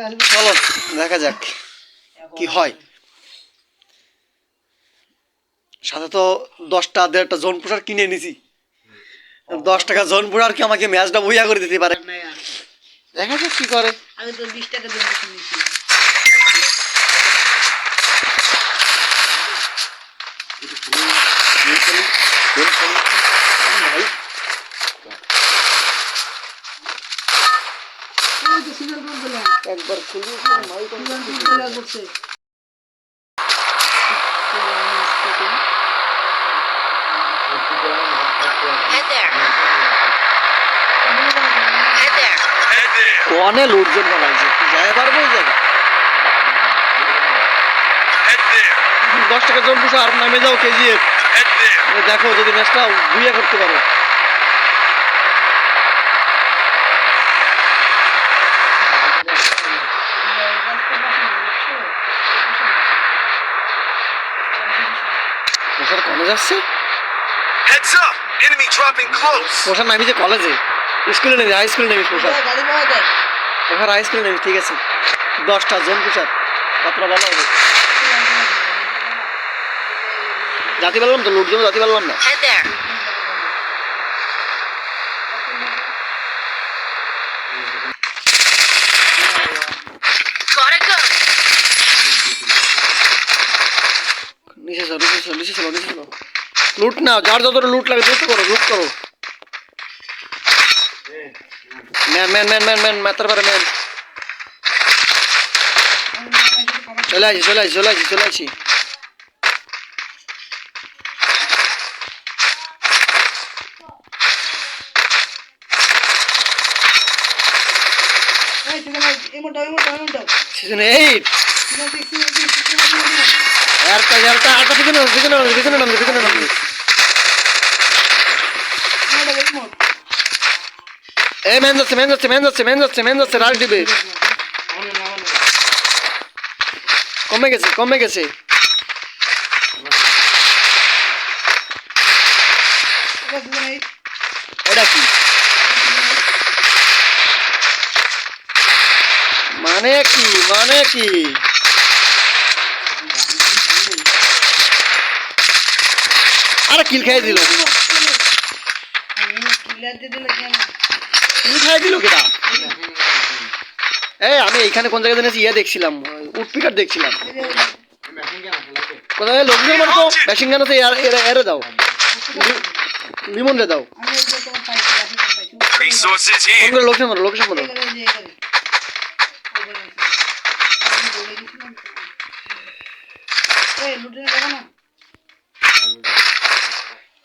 চলো দেখা যাক কি হয়। সাথে তো দশটা দেড়টা জন পোশাক কিনে নিছি দশ টাকা জন পোশাক কি আমাকে ম্যাচটা বইয়া করে দিতে পারে? দেখা যাক কি করে। আগে তো বিশ টাকা দিয়ে বেশি নিয়েছি ওই তো সিগার করে দিলাম একবার খুলি সিগার করে করছে Head there. Head there. অনে লোকজন বানাইছে যাই পারব ওই জায়গা দশ টাকা জন আর নামে যাও কেজিএফ। দেখো যদি ম্যাচটা বুইয়া করতে পারো। কমে যাচ্ছে? Heads up! Enemy dropping close! পোশাক নামিছে কলেজে স্কুলে নেমে হাই স্কুলে নেমে পোশাক। গাড়ি পাওয়া যায় ওখানে হাই স্কুলে নেমে ঠিক আছে। দশটা জোন পোশাক। কতটা ভালো হবে। জাতি পারলাম তো লোকজন জাতি পারলাম না। নিচে চলো নিচে চলো নিচে চলো নিচে চলো লুট না যার যত লুট লাগে লুট করো লুট করো man man man man man মাথার পারে ম্যান চলে আসি চলে আসি চলে আসি চলে আসি Season 8! Season 8! माने की माने की আরে কিল খাই দিল। কিল দিল কেটা? এই, আমি এইখানে কোন জায়গায় ইয়ে দেখছিলাম উটপিকার দেখছিলাম। কোথায় লোকজন মানে মেশিন গান আছে এরে দাও। লিমন রে দাও। লোকজন বলো, লোকজন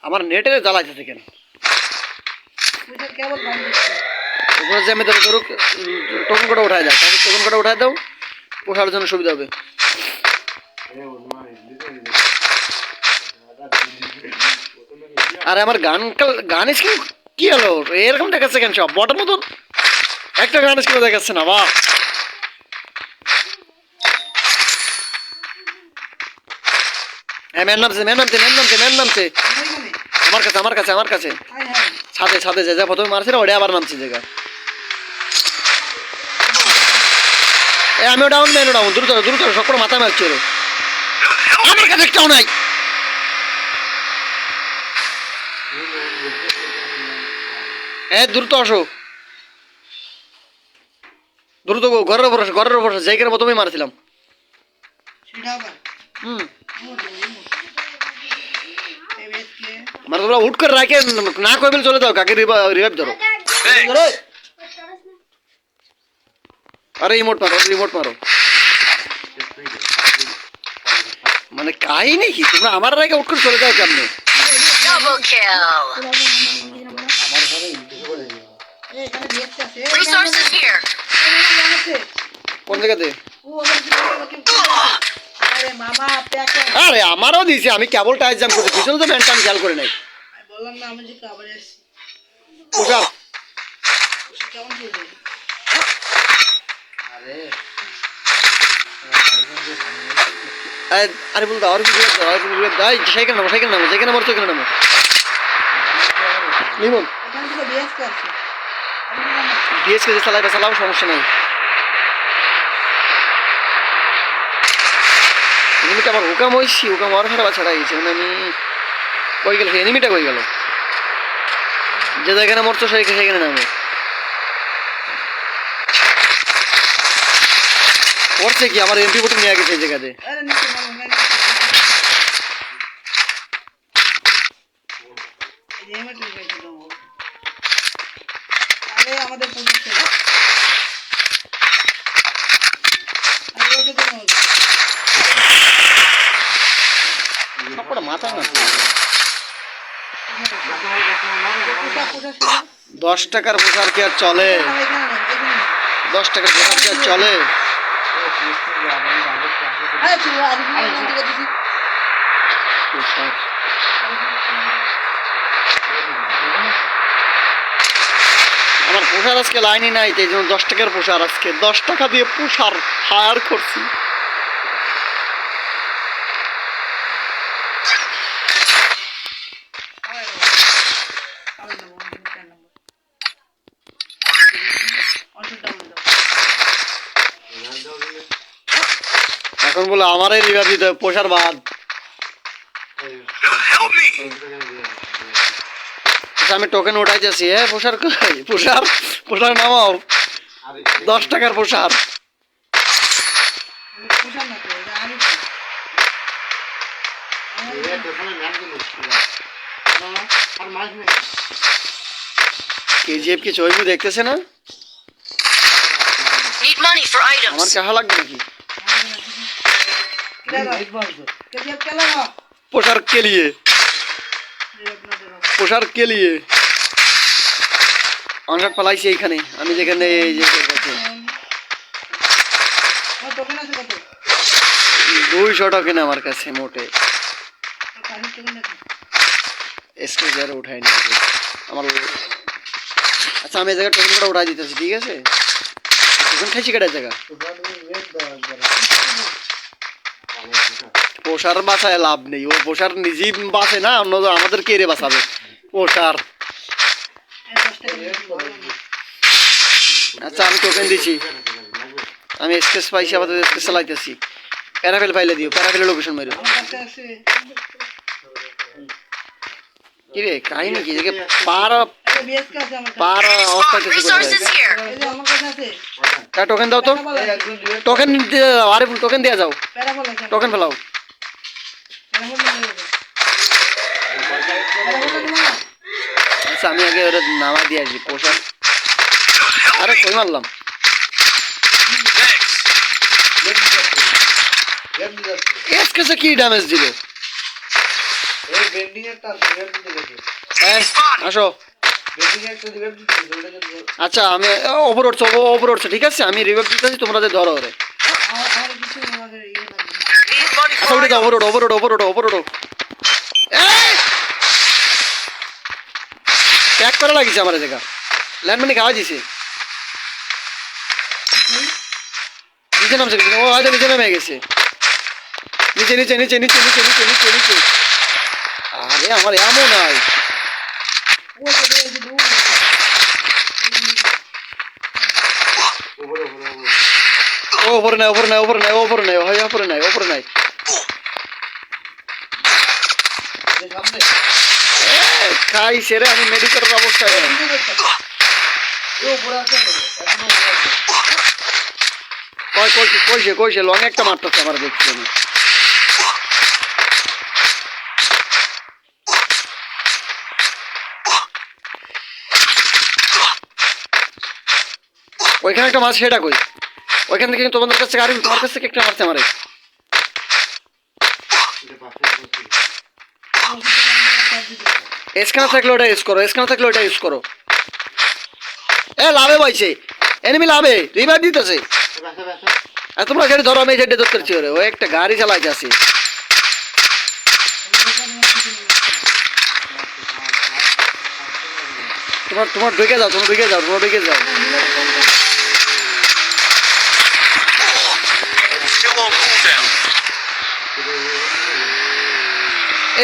আমার নেটে জ্বালাইতেছে কেন? উপরে যে আমি ধরো ধরো টোকন করে উঠাই দাও তাকে টোকন করে উঠাই দাও ওঠার জন্য সুবিধা হবে। আরে আমার গান গান স্কিম কি হলো? এরকম দেখাচ্ছে কেন সব? বটের মতন একটা গান স্কিম দেখাচ্ছে না বাহ। হ্যাঁ ম্যান নামছে ম্যান নামছে ম্যান নামছে ম্যান নামছে। আমার কাছে আমার কাছে আমার কাছে। ছাদে ছাদে যে যা প্রথমে মারছে না ওটা আবার নামছে জায়গা এ আমি ডাউন ম্যান ডাউন দ্রুত দ্রুত সব করে মাথা মারছে রে আমার কাছে একটাও নাই। এ দ্রুত আসো। দ্রুত ঘরের উপর ঘরের উপর জায়গার প্রথমে মারছিলাম। হুম এমন এমন এই বেশ কে মানে তোমরা উঠ করে রাখে না কইবেল চলে যাও কাকে রিভাইভ ধরো। আরে রিমোট মারো রিমোট মারো। মানে কাহিনী কি? তোমরা আমার আগে উঠ করে চলে যাও কেমনে? কোন জায়গাতে? আরে মামা প্যাকে আরে আমারও দিয়েছে আমি কেবল টাইজ জাম করছি পিছনে তো ম্যানটা আমি খেয়াল করে নাই। বললাম না আমি যে কাবারে আসছি। পোশাক কেমন চলছে আরে। আরে বলতো আর কিছু আর কিছু এই সাইকেল নামো সাইকেল নামো যেখানে মারছো ওখানে নামো লিমন করছে সমস্যা নাই। এনিমিটা আমার ওকা মইছি ওকা মার ফেরবা ছাড়া গেছে মানে আমি কই গেল? এনিমিটা কই গেল? যে জায়গায় মরতো সেখানে সেখানে নামে। করছে কি? আমার এমপি বটি নিয়ে গেছে এই জায়গাতে। আমাদের দশ টাকার কি আর চলে? দশ টাকার কি আর চলে? আমার পোশার আজকে লাইনই নাই, তাই জন্য দশ টাকার পোশার আজকে। দশ টাকা দিয়ে পোশার হায়ার করছি। এখন বলে আমারই রিভার দিতে পোষার বাদ আচ্ছা, আমি টোকেন উঠাই যাচ্ছি হ্যাঁ পোষার পোষার পোষার নামাও। দশ টাকার পোষার কেজিএফ কি ছবি দেখতেছে না? আমার কাহা লাগবে নাকি? পোশার কে লিয়ে পোশার কে লিয়ে অনশট পালাইছি এইখানে আমি যেখানে এই যে কাছে দুইশো টোকেন আমার কাছে মোটে স্টেজ আর উঠাই নি আমার আচ্ছা আমি এই জায়গায় টোকেনটা উঠাই দিতেছি ঠিক আছে টোকেন খাইছি কেটে জায়গা পোষার বাঁচায় লাভ নেই। ও পোষার নিজেই বাঁচে না, অন্য আমাদের কে বাঁচাবে? পোষার। আচ্ছা আমি টোকেন দিছি। আমি স্কেচ পাইছি আমাদের স্কেচ চালাইতেছি। প্যারাফেল ফাইলে দিও প্যারাফেলের লোকেশন মেরো কি রে, কাহিনী কি? পার পার অবস্থা কিছু. দেয় টোকেন দাও তো। টোকেন আরে টোকেন দেওয়া যাও। টোকেন ফেলাও। আচ্ছা আমি আগে ওটা নামা দিয়ে আসি পোশাক আরে কই মারলাম? কি ড্যামেজ দিল? এই, আসো। আচ্ছা আমি ওপর উঠছো ওপর উঠছো ঠিক আছে? আমি রিভাইভ দিতেছি, তোমরা যে ধরো ওরে। আচ্ছা উঠে যাও ওপর প্যাক করা লাগিছে আমার জায়গা। ল্যান্ডমানি খাওয়া দিছে। নিচে নামছে। ও হয়তো নিচে নেমে গেছে। নিচে নিচে নিচে নিচে নিচে নিচে নিচে নিচে। আরে, আমার এমন নাই ও ওপরে নাই ওপরে নাই ওপরে নাই ওপরে নাই হয় ওপরে নাই ওপরে নাই এ, খাইছে রে আমি মেডিকেলের অবস্থায় কইছে কইছে কইছে লং একটা মারতেছে আমার দেখছি আমি ওইখানে একটা মাছ সেটা কই ওইখান থেকে তোমাদের কাছে গাড়ি তোমার কাছ একটা মারছে আমারে। স্ক্যানার থাকলে ওটা ইউজ করো স্ক্যানার থাকলে ওটা ইউজ করো। এ, লাভে পাইছে। এনিমি লাভে রিভাইভ দিতেছে। আর তোমরা গাড়ি ধরো, আমি এই সাইডে ধরতে ওরে। ও একটা গাড়ি চালাইতে আছে। তোমার তোমার ঢুকে যাও, তোমার ঢুকে যাও, তোমার ঢুকে যাও।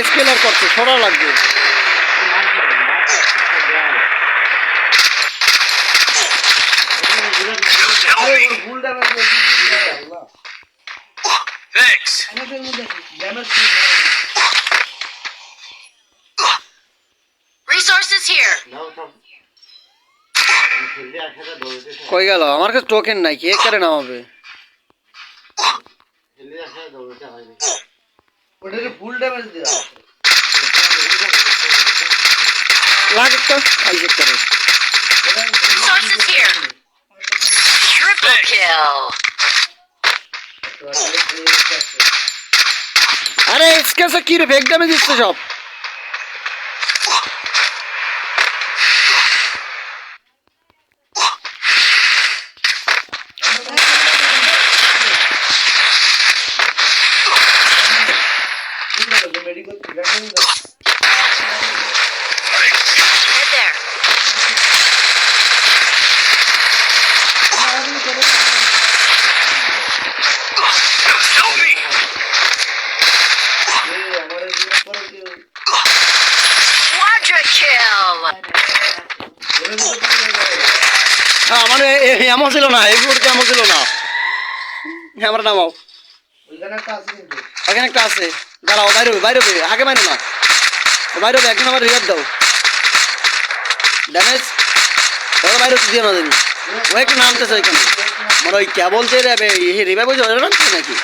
স্কেলার করছে সরা লাগবে। কই গেল? আমার কাছে টোকেন নাই কে কারে নামাবে? আসা দৌড়তে হয়নি ওটাকে ফুল ড্যামেজ দেওয়া লাগে তো করে Resources here. Triple kill. আরে এসকেসে কি রে ফেক ড্যামেজ দিচ্ছে সব medical Head there. Help me. Quadra kill. হ্যাঁ আমার এ- এ- এমন ছিল না এই মুহূর্তে এমন ছিল না। হ্যাঁ আমরা নামাও ওইখানে একটা আছে দাঁড়াও বাইরে বাইরে আগে বাইরে না। বাইরে একজন আমার রিয়ার দাও। ড্যামেজ। ওরা বাইরে দিয়ে না জানি ও একটু নামতেছে ওইখানে। মানে ওই কে বলতে যাবে রিভাইভ হয়েছে ওরা নামছে নাকি?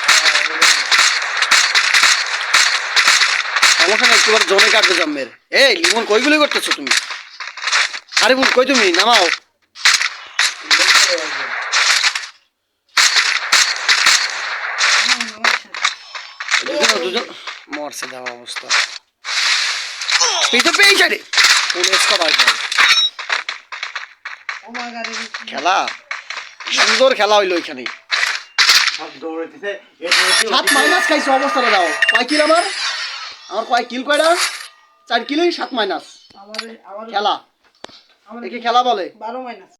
সমস্যা নেই একটু জমে কাটবে জম্মের। এই লিমন কইগুলি করতেছো তুমি? আরে কই তুমি? নামাও। দুজন মরছে দেওয়া অবস্থা। পিছু পেয়ে রে পুলিশ গাড়ি খেলা? সুন্দর খেলা হইল এখানে। সাত মাইনাস খাইছো অবস্থাটা দাও। কয় কিল আমার? আমার কয় কিল কয়টা? চার কিলোই সাত মাইনাস খেলা। একে খেলা বলে। বারো মাইনাস